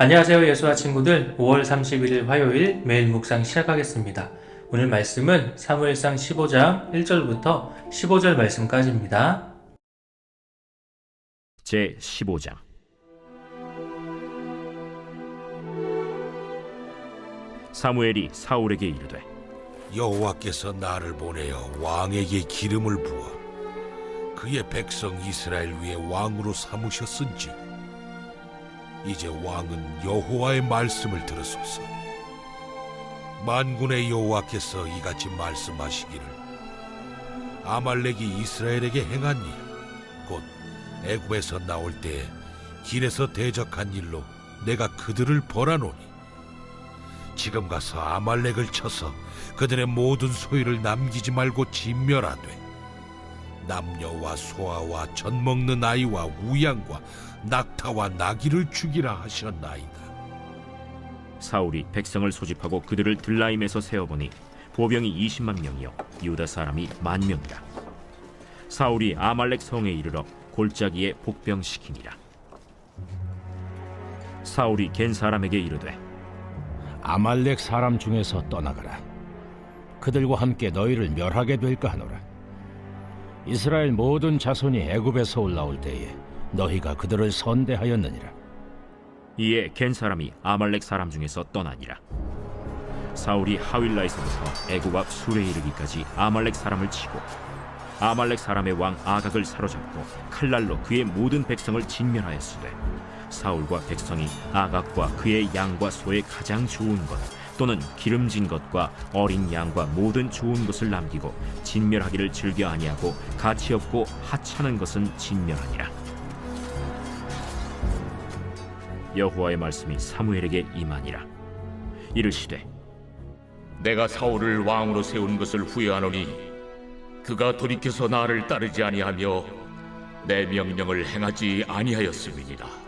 안녕하세요. 예수와 친구들. 5월 31일 화요일 매일 묵상 시작하겠습니다. 오늘 말씀은 사무엘상 15장 1절부터 15절 말씀까지입니다. 제 15장 사무엘이 사울에게 이르되 여호와께서 나를 보내어 왕에게 기름을 부어 그의 백성 이스라엘 위에 왕으로 삼으셨은지 이제 왕은 여호와의 말씀을 들으소서. 만군의 여호와께서 이같이 말씀하시기를 아말렉이 이스라엘에게 행한 일 곧 애굽에서 나올 때에 길에서 대적한 일로 내가 그들을 벌하노니 지금 가서 아말렉을 쳐서 그들의 모든 소유를 남기지 말고 진멸하되 남녀와 소아와 젖 먹는 아이와 우양과 낙타와 나귀를 죽이라 하셨나이다. 사울이 백성을 소집하고 그들을 들라임에서 세어보니 보병이 20만 명이요 유다 사람이 만 명이라 사울이 아말렉 성에 이르러 골짜기에 복병시키니라 사울이 겐 사람에게 이르되 아말렉 사람 중에서 떠나가라. 그들과 함께 너희를 멸하게 될까 하노라. 이스라엘 모든 자손이 애굽에서 올라올 때에 너희가 그들을 선대하였느니라. 이에 겐 사람이 아말렉 사람 중에서 떠나니라 사울이 하윌라에서부터 애굽 앞 술에 이르기까지 아말렉 사람을 치고 아말렉 사람의 왕 아각을 사로잡고 칼날로 그의 모든 백성을 진멸하였으되 사울과 백성이 아각과 그의 양과 소의 가장 좋은 것 또는 기름진 것과 어린 양과 모든 좋은 것을 남기고 진멸하기를 즐겨 아니하고 가치 없고 하찮은 것은 진멸하니라 여호와의 말씀이 사무엘에게 임하니라 이르시되 내가 사울을 왕으로 세운 것을 후회하노니 그가 돌이켜서 나를 따르지 아니하며 내 명령을 행하지 아니하였음이니라.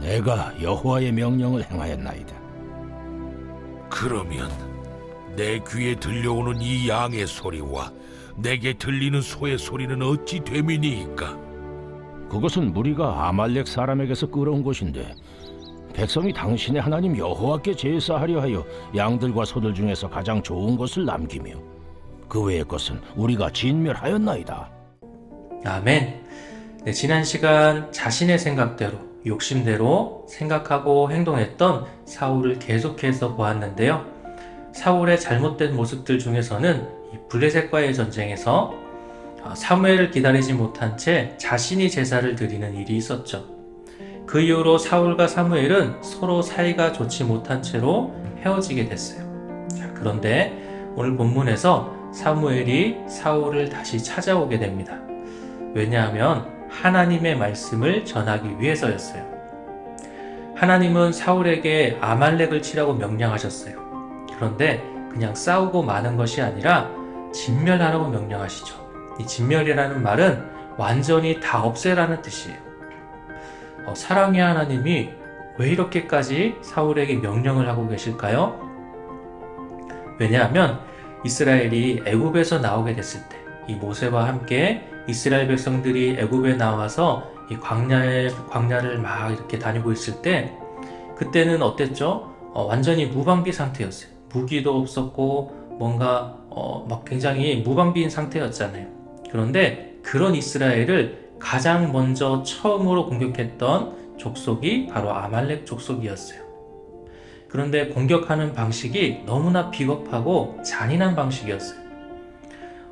내가 여호와의 명령을 행하였나이다. 그러면 내 귀에 들려오는 이 양의 소리와 내게 들리는 소의 소리는 어찌 됨이니이까? 그것은 무리가 아말렉 사람에게서 끌어온 것인데 백성이 당신의 하나님 여호와께 제사하려 하여 양들과 소들 중에서 가장 좋은 것을 남기며 그 외의 것은 우리가 진멸하였나이다. 아멘. 네, 지난 시간 자신의 생각대로, 욕심대로 생각하고 행동했던 사울을 계속해서 보았는데요. 사울의 잘못된 모습들 중에서는 이 블레셋과의 전쟁에서 어, 사무엘을 기다리지 못한 채 자신이 제사를 드리는 일이 있었죠. 그 이후로 사울과 사무엘은 서로 사이가 좋지 못한 채로 헤어지게 됐어요. 자, 그런데 오늘 본문에서 사무엘이 사울을 다시 찾아오게 됩니다. 왜냐하면 하나님의 말씀을 전하기 위해서였어요. 하나님은 사울에게 아말렉을 치라고 명령하셨어요. 그런데 그냥 싸우고 마는 것이 아니라 진멸하라고 명령하시죠. 이 진멸이라는 말은 완전히 다 없애라는 뜻이에요. 어, 사랑의 하나님이 왜 이렇게까지 사울에게 명령을 하고 계실까요? 왜냐하면 이스라엘이 애굽에서 나오게 됐을 때 이 모세와 함께 이스라엘 백성들이 애굽에 나와서 이 광야에 광야를 막 이렇게 다니고 있을 때 그때는 어땠죠? 어, 완전히 무방비 상태였어요. 무기도 없었고 뭔가 어, 막 굉장히 무방비인 상태였잖아요. 그런데 그런 이스라엘을 가장 먼저 처음으로 공격했던 족속이 바로 아말렉 족속이었어요. 그런데 공격하는 방식이 너무나 비겁하고 잔인한 방식이었어요.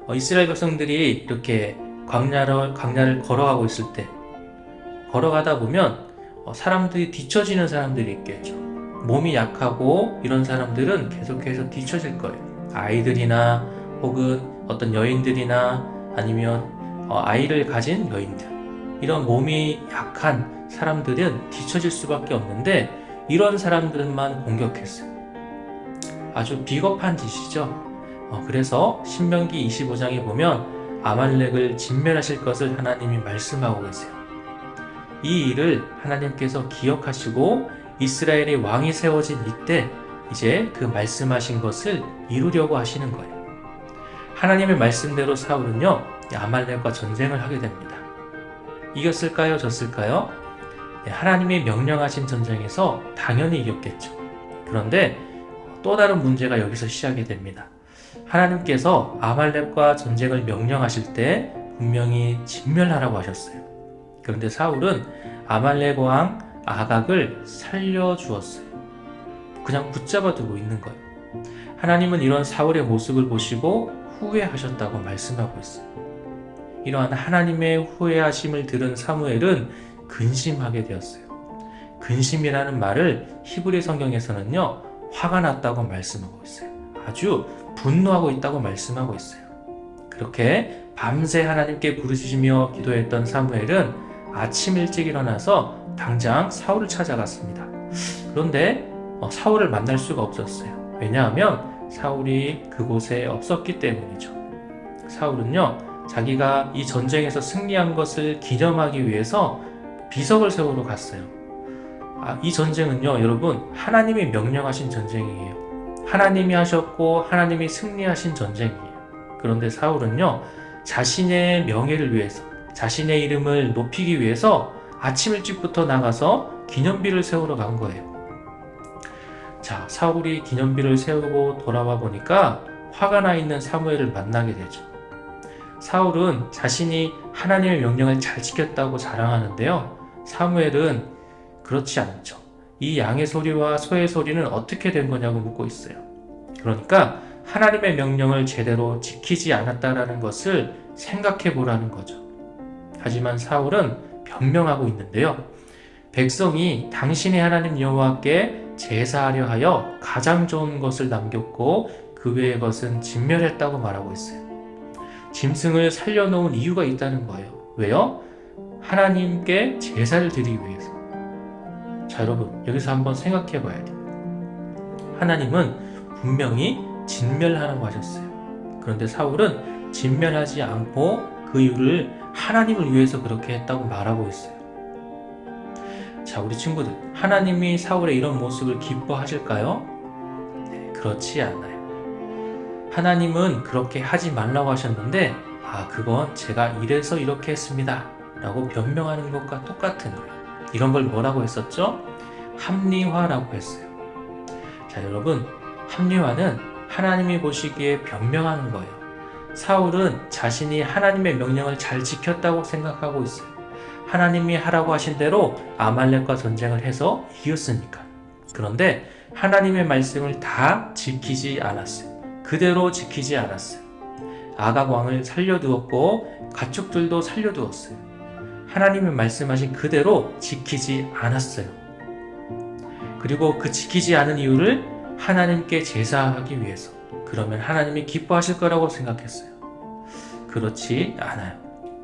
어, 이스라엘 백성들이 이렇게 광야를, 광야를 걸어가고 있을 때 걸어가다 보면 어, 사람들이 뒤처지는 사람들이 있겠죠. 몸이 약하고 이런 사람들은 계속해서 뒤처질 거예요. 아이들이나 혹은 어떤 여인들이나 아니면 어, 아이를 가진 여인들 이런 몸이 약한 사람들은 뒤처질 수밖에 없는데 이런 사람들만 공격했어요. 아주 비겁한 짓이죠. 어, 그래서 신명기 25장에 보면 아말렉을 진멸하실 것을 하나님이 말씀하고 계세요. 이 일을 하나님께서 기억하시고 이스라엘의 왕이 세워진 이때 이제 그 말씀하신 것을 이루려고 하시는 거예요. 하나님의 말씀대로 사울은요, 이 아말렉과 전쟁을 하게 됩니다. 이겼을까요? 졌을까요? 네, 하나님이 명령하신 전쟁에서 당연히 이겼겠죠. 그런데 또 다른 문제가 여기서 시작이 됩니다. 하나님께서 아말렉과 전쟁을 명령하실 때 분명히 진멸하라고 하셨어요. 그런데 사울은 아말렉 왕 아각을 살려주었어요. 그냥 붙잡아 두고 있는 거예요. 하나님은 이런 사울의 모습을 보시고 후회하셨다고 말씀하고 있어요. 이러한 하나님의 후회하심을 들은 사무엘은 근심하게 되었어요. 근심이라는 말을 히브리 성경에서는요, 화가 났다고 말씀하고 있어요. 아주 분노하고 있다고 말씀하고 있어요. 그렇게 밤새 하나님께 부르짖으며 기도했던 사무엘은 아침 일찍 일어나서 당장 사울을 찾아갔습니다. 그런데 어, 사울을 만날 수가 없었어요. 왜냐하면 사울이 그곳에 없었기 때문이죠. 사울은요, 자기가 이 전쟁에서 승리한 것을 기념하기 위해서 비석을 세우러 갔어요. 아, 이 전쟁은요, 여러분, 하나님이 명령하신 전쟁이에요. 하나님이 하셨고, 하나님이 승리하신 전쟁이에요. 그런데 사울은요, 자신의 명예를 위해서, 자신의 이름을 높이기 위해서 아침 일찍부터 나가서 기념비를 세우러 간 거예요. 자, 사울이 기념비를 세우고 돌아와 보니까 화가 나 있는 사무엘을 만나게 되죠. 사울은 자신이 하나님의 명령을 잘 지켰다고 자랑하는데요. 사무엘은 그렇지 않죠. 이 양의 소리와 소의 소리는 어떻게 된 거냐고 묻고 있어요. 그러니까 하나님의 명령을 제대로 지키지 않았다라는 것을 생각해 보라는 거죠. 하지만 사울은 변명하고 있는데요. 백성이 당신의 하나님 여호와께 제사하려 하여 가장 좋은 것을 남겼고 그 외의 것은 진멸했다고 말하고 있어요. 짐승을 살려놓은 이유가 있다는 거예요. 왜요? 하나님께 제사를 드리기 위해서. 자, 여러분, 여기서 한번 생각해 봐야 돼요. 하나님은 분명히 진멸하라고 하셨어요. 그런데 사울은 진멸하지 않고 그 이유를 하나님을 위해서 그렇게 했다고 말하고 있어요. 자, 우리 친구들, 하나님이 사울의 이런 모습을 기뻐하실까요? 네, 그렇지 않아요. 하나님은 그렇게 하지 말라고 하셨는데, 아, 그건 제가 이래서 이렇게 했습니다. 라고 변명하는 것과 똑같은 거예요. 이런 걸 뭐라고 했었죠? 합리화라고 했어요. 자, 여러분, 합리화는 하나님이 보시기에 변명하는 거예요. 사울은 자신이 하나님의 명령을 잘 지켰다고 생각하고 있어요. 하나님이 하라고 하신 대로 아말렉과 전쟁을 해서 이겼으니까. 그런데 하나님의 말씀을 다 지키지 않았어요. 그대로 지키지 않았어요. 아각 왕을 살려두었고 가축들도 살려두었어요. 하나님의 말씀하신 그대로 지키지 않았어요. 그리고 그 지키지 않은 이유를 하나님께 제사하기 위해서. 그러면 하나님이 기뻐하실 거라고 생각했어요. 그렇지 않아요.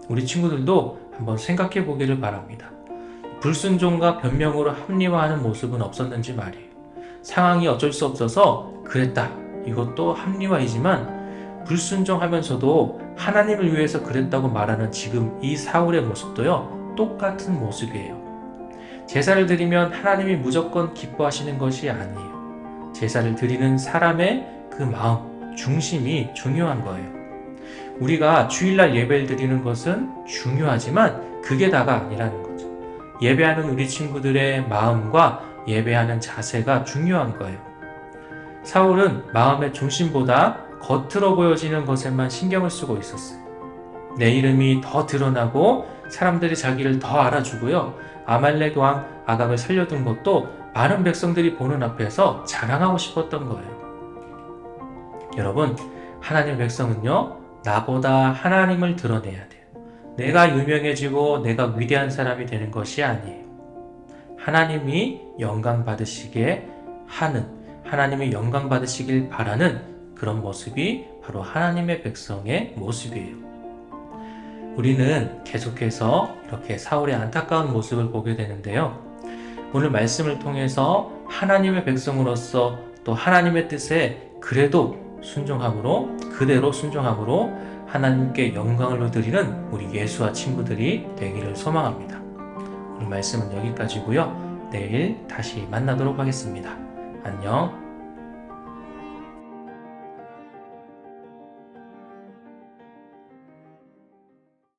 우리 친구들도 한번 생각해 보기를 바랍니다. 불순종과 변명으로 합리화하는 모습은 없었는지 말이에요. 상황이 어쩔 수 없어서 그랬다. 이것도 합리화이지만 불순종하면서도 하나님을 위해서 그랬다고 말하는 지금 이 사울의 모습도요. 똑같은 모습이에요. 제사를 드리면 하나님이 무조건 기뻐하시는 것이 아니에요. 제사를 드리는 사람의 그 마음, 중심이 중요한 거예요. 우리가 주일날 예배를 드리는 것은 중요하지만 그게 다가 아니라는 거죠. 예배하는 우리 친구들의 마음과 예배하는 자세가 중요한 거예요. 사울은 마음의 중심보다 겉으로 보여지는 것에만 신경을 쓰고 있었어요. 내 이름이 더 드러나고 사람들이 자기를 더 알아주고요. 아말렉 왕 아각을 살려둔 것도 많은 백성들이 보는 앞에서 자랑하고 싶었던 거예요. 여러분, 하나님 백성은요, 나보다 하나님을 드러내야 돼요. 내가 유명해지고 내가 위대한 사람이 되는 것이 아니에요. 하나님이 영광 받으시게 하는, 하나님이 영광 받으시길 바라는 그런 모습이 바로 하나님의 백성의 모습이에요. 우리는 계속해서 이렇게 사울의 안타까운 모습을 보게 되는데요. 오늘 말씀을 통해서 하나님의 백성으로서 또 하나님의 뜻에 그래도 순종함으로 그대로 순종함으로 하나님께 영광을 드리는 우리 예수와 친구들이 되기를 소망합니다. 오늘 말씀은 여기까지고요. 내일 다시 만나도록 하겠습니다. 안녕.